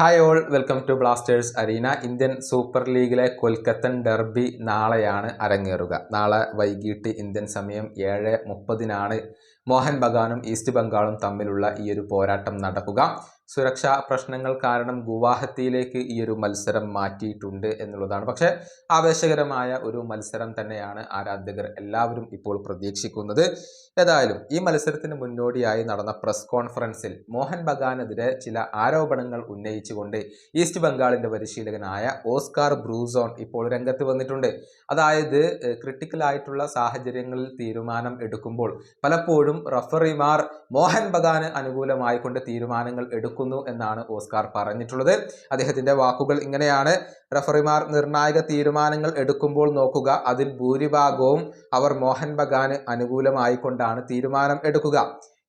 Hi all welcome to Blasters arena Indian super ലീഗിലെ കൊൽക്കത്തൻ derby നാളെയാണ് അരങ്ങേറുക. നാളെ വൈകിട്ട് ഇന്ത്യൻ സമയം ഏഴ് മുപ്പതിനാണ്. മോഹൻ ബഗാനും ഈസ്റ്റ് ബംഗാളും തമ്മിലുള്ള ഈ ഒരു പോരാട്ടം നടക്കുക. സുരക്ഷാ പ്രശ്നങ്ങൾ കാരണം ഗുവാഹത്തിയിലേക്ക് ഈ ഒരു മത്സരം മാറ്റിയിട്ടുണ്ട് എന്നുള്ളതാണ്. പക്ഷേ ആവേശകരമായ ഒരു മത്സരം തന്നെയാണ് ആരാധകർ എല്ലാവരും ഇപ്പോൾ പ്രതീക്ഷിക്കുന്നത്. ഏതായാലും ഈ മത്സരത്തിന് മുന്നോടിയായി നടന്ന പ്രസ് കോൺഫറൻസിൽ മോഹൻ ബഗാനെതിരെ ചില ആരോപണങ്ങൾ ഉന്നയിച്ചുകൊണ്ട് ഈസ്റ്റ് ബംഗാളിന്റെ പരിശീലകനായ ഓസ്കാർ ബ്രൂസോൺ ഇപ്പോൾ രംഗത്ത് വന്നിട്ടുണ്ട്. അതായത് ക്രിട്ടിക്കലായിട്ടുള്ള സാഹചര്യങ്ങളിൽ തീരുമാനം എടുക്കുമ്പോൾ പലപ്പോഴും റഫറിമാർ മോഹൻ ബഗാന് അനുകൂലമായിക്കൊണ്ട് തീരുമാനങ്ങൾ തീരുമാനങ്ങൾ എടുക്കുന്നു എന്നാണ് ഓസ്കാർ പറഞ്ഞിട്ടുള്ളത്. അദ്ദേഹത്തിന്റെ വാക്കുകൾ ഇങ്ങനെയാണ്. റഫറിമാർ നിർണായക തീരുമാനങ്ങൾ എടുക്കുമ്പോൾ നോക്കുക. അതിൽ ഭൂരിഭാഗവും അവർ മോഹൻ ബഗാന് അനുകൂലമായിക്കൊണ്ടാണ് തീരുമാനം എടുക്കുക.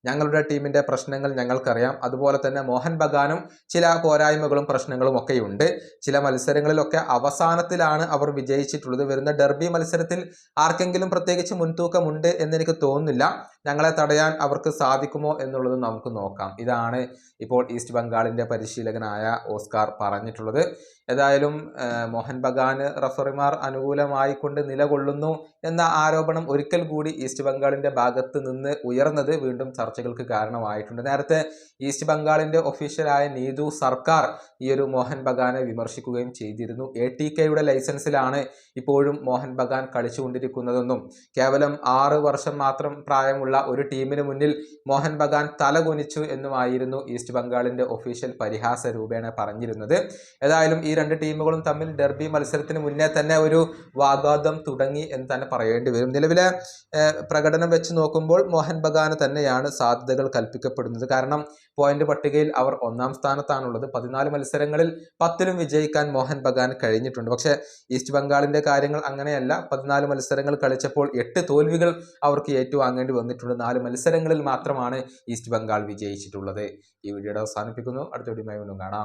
ഞങ്ങളുടെ ടീമിന്റെ പ്രശ്നങ്ങൾ ഞങ്ങൾക്കറിയാം. അതുപോലെ തന്നെ മോഹൻ ബഗാനും ചില പോരായ്മകളും പ്രശ്നങ്ങളും ഒക്കെയുണ്ട്. ചില മത്സരങ്ങളിലൊക്കെ അവസാനത്തിലാണ് അവർ വിജയിച്ചിട്ടുള്ളത്. വരുന്ന ഡെർബി മത്സരത്തിൽ ആർക്കെങ്കിലും പ്രത്യേകിച്ച് മുൻതൂക്കമുണ്ട് എന്നെനിക്ക് തോന്നുന്നില്ല. ഞങ്ങളെ തടയാൻ അവർക്ക് സാധിക്കുമോ എന്നുള്ളത് നമുക്ക് നോക്കാം. ഇതാണ് ഇപ്പോൾ ഈസ്റ്റ് ബംഗാളിന്റെ പരിശീലകനായ ഓസ്കാർ പറഞ്ഞിട്ടുള്ളത്. ഏതായാലും മോഹൻ ബഗാന് റഫറിമാർ അനുകൂലമായി കൊണ്ട് നിലകൊള്ളുന്നു എന്ന ആരോപണം ഒരിക്കൽ കൂടി ഈസ്റ്റ് ബംഗാളിന്റെ ഭാഗത്ത് നിന്ന് ഉയർന്നത് വീണ്ടും ചർച്ചകൾക്ക് കാരണമായിട്ടുണ്ട്. നേരത്തെ ഈസ്റ്റ് ബംഗാളിന്റെ ഒഫീഷ്യലായ നീതു സർക്കാർ ഈ ഒരു മോഹൻ ബഗാനെ വിമർശിക്കുകയും ചെയ്തിരുന്നു. എ ടി കെയുടെ ലൈസൻസിലാണ് ഇപ്പോഴും മോഹൻ ബഗാൻ കളിച്ചുകൊണ്ടിരിക്കുന്നതെന്നും കേവലം ആറ് വർഷം മാത്രം പ്രായമുള്ള ഒരു ടീമിന് മുന്നിൽ മോഹൻ ബഗാൻ തലകുനിച്ചു എന്നുമായിരുന്നു ഈസ്റ്റ് ബംഗാളിന്റെ ഒഫീഷ്യൽ പരിഹാസ രൂപേണ പറഞ്ഞിരുന്നത്. ഏതായാലും ഈ രണ്ട് ടീമുകളും തമ്മിൽ ഡെർബി മത്സരത്തിന് മുന്നേ തന്നെ ഒരു വാഗ്വാദം തുടങ്ങി എന്ന് തന്നെ പറയേണ്ടി വരും. നിലവിലെ പ്രകടനം വെച്ച് നോക്കുമ്പോൾ മോഹൻ ബഗാന് തന്നെയാണ് സാധ്യതകൾ കൽപ്പിക്കപ്പെടുന്നത്. കാരണം പോയിന്റ് പട്ടികയിൽ അവർ ഒന്നാം സ്ഥാനത്താണുള്ളത്. പതിനാല് മത്സരങ്ങളിൽ പത്തിലും വിജയിക്കാൻ മോഹൻ ബഗാൻ കഴിഞ്ഞിട്ടുണ്ട്. പക്ഷേ ഈസ്റ്റ് ബംഗാളിന്റെ കാര്യങ്ങൾ അങ്ങനെയല്ല. പതിനാല് മത്സരങ്ങൾ കളിച്ചപ്പോൾ എട്ട് തോൽവികൾ അവർക്ക് ഏറ്റുവാങ്ങേണ്ടി വന്നിട്ടുണ്ട്. നാല് മത്സരങ്ങളിൽ മാത്രമാണ് ഈസ്റ്റ് ബംഗാൾ വിജയിച്ചിട്ടുള്ളത്. ഈ വീഡിയോയുടെ അവസാനിപ്പിക്കുന്നു. അടുത്ത വീഡിയോ വീണ്ടും കാണാം.